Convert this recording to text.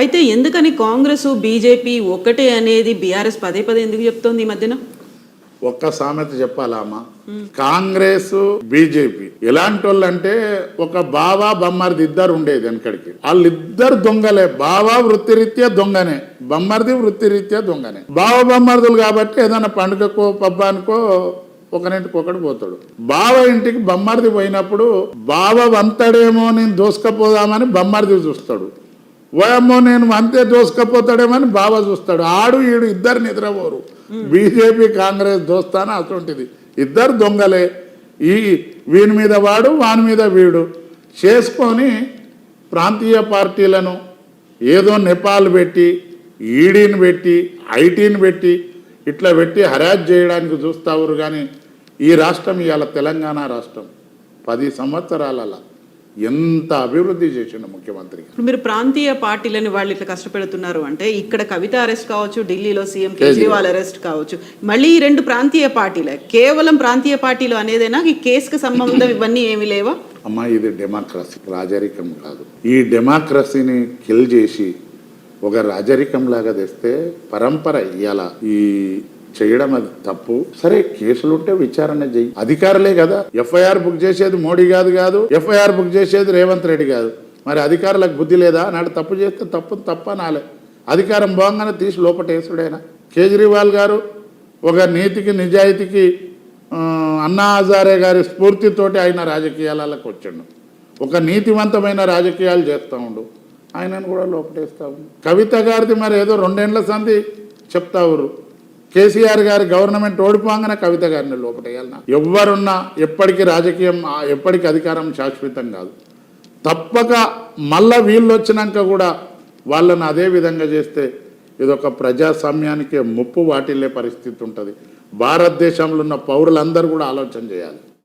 అయితే ఎందుకని కాంగ్రెస్ బీజేపీ ఒక్కటే అనేది బీఆర్ఎస్ పదే పదే ఎందుకు చెప్తోంది ఈ మధ్యన? ఒక్క సామెత చెప్పాలా అమ్మ? కాంగ్రెస్ బీజేపీ ఎలాంటి వాళ్ళు అంటే ఒక బావా బొమ్మరిది ఇద్దరు ఉండేది వెనకడికి. వాళ్ళిద్దరు దొంగలే. బావా వృత్తిరీత్యా దొంగనే. బొమ్మరిది వృత్తిరీత్యా దొంగనే. బావ బొమ్మరిదులు కాబట్టి ఏదైనా పండుగకో పబ్బానికో ఒకరింటికి ఒకడు పోతాడు. బావ ఇంటికి బొమ్మరిది పోయినప్పుడు బావ వంతడేమో నేను దోసుకపోదామని బొమ్మరిది చూస్తాడు. ఓయమ్మో నేను అంతే దోసుకపోతాడేమని బాబా చూస్తాడు. ఆడు ఈడు ఇద్దరు నిద్రపోరు. బీజేపీ కాంగ్రెస్ దోస్తాన? అటువంటిది. ఇద్దరు దొంగలే. ఈ వీని మీద వాడు వాని మీద వీడు. చేసుకొని ప్రాంతీయ పార్టీలను ఏదో నెపాల్ పెట్టి ఈడీని పెట్టి ఐటీని పెట్టి ఇట్లా పెట్టి హరాజ్ చేయడానికి చూస్తావురు కానీ ఈ రాష్ట్రం ఇవాళ తెలంగాణ రాష్ట్రం. పది సంవత్సరాలలో. ఎంత అభివృద్ధి చేసిండు ముఖ్యమంత్రి ఇప్పుడు మీరు ప్రాంతీయ పార్టీలని వాళ్ళు ఇట్లా కష్టపెడుతున్నారు అంటే ఇక్కడ కవిత అరెస్ట్ కావచ్చు ఢిల్లీలో సీఎం కేజ్రీవాల్. అరెస్ట్ కావచ్చు. మళ్ళీ ఈ రెండు ప్రాంతీయ పార్టీలే. కేవలం ప్రాంతీయ పార్టీలు అనేదేనా? ఈ కేసుకి సంబంధం ఇవన్నీ ఏమి లేవా? అమ్మ ఇది డెమోక్రసీ రాజరికం కాదు. ఈ డెమోక్రసీని కిల్ చేసి ఒక రాజరికం లాగా తెస్తే పరంపర ఇయ్యాల. ఈ చేయడం అది తప్పు. సరే కేసులు ఉంటే విచారణ చెయ్యి. అధికారులే కదా. ఎఫ్ఐఆర్ బుక్ చేసేది మోడీ కాదు కాదు ఎఫ్ఐఆర్ బుక్ చేసేది రేవంత్ రెడ్డి కాదు. మరి అధికారులకు బుద్ధి లేదా? నాడు తప్పు చేస్తే తప్పు తప్ప నాలే అధికారం బాగానే తీసి లోపటేసుడైనా? కేజ్రీవాల్ గారు ఒక నీతికి నిజాయితీకి అన్నా హజారే గారి స్ఫూర్తితోటి ఆయన రాజకీయాలకు వచ్చిండు. ఒక నీతివంతమైన రాజకీయాలు చేస్తూ ఉండు. ఆయనను కూడా లోపటేస్తావు కవిత గారిది మరి ఏదో రెండేండ్ల సంధి చెప్తావురు కేసీఆర్ గారి గవర్నమెంట్ ఓడిపోగానే కవిత గారిని లోపటేయాలన్నా ఎవరున్నా ఎప్పటికీ రాజకీయం ఎప్పటికి ఎప్పటికీ అధికారం శాశ్వతం కాదు. తప్పక మళ్ళా వీళ్ళు వచ్చినాక కూడా వాళ్ళని అదే విధంగా చేస్తే ఇదొక ప్రజాస్వామ్యానికి ముప్పు వాటిల్లే పరిస్థితి ఉంటుంది. భారతదేశంలో ఉన్న పౌరులందరూ కూడా ఆలోచన చేయాలి.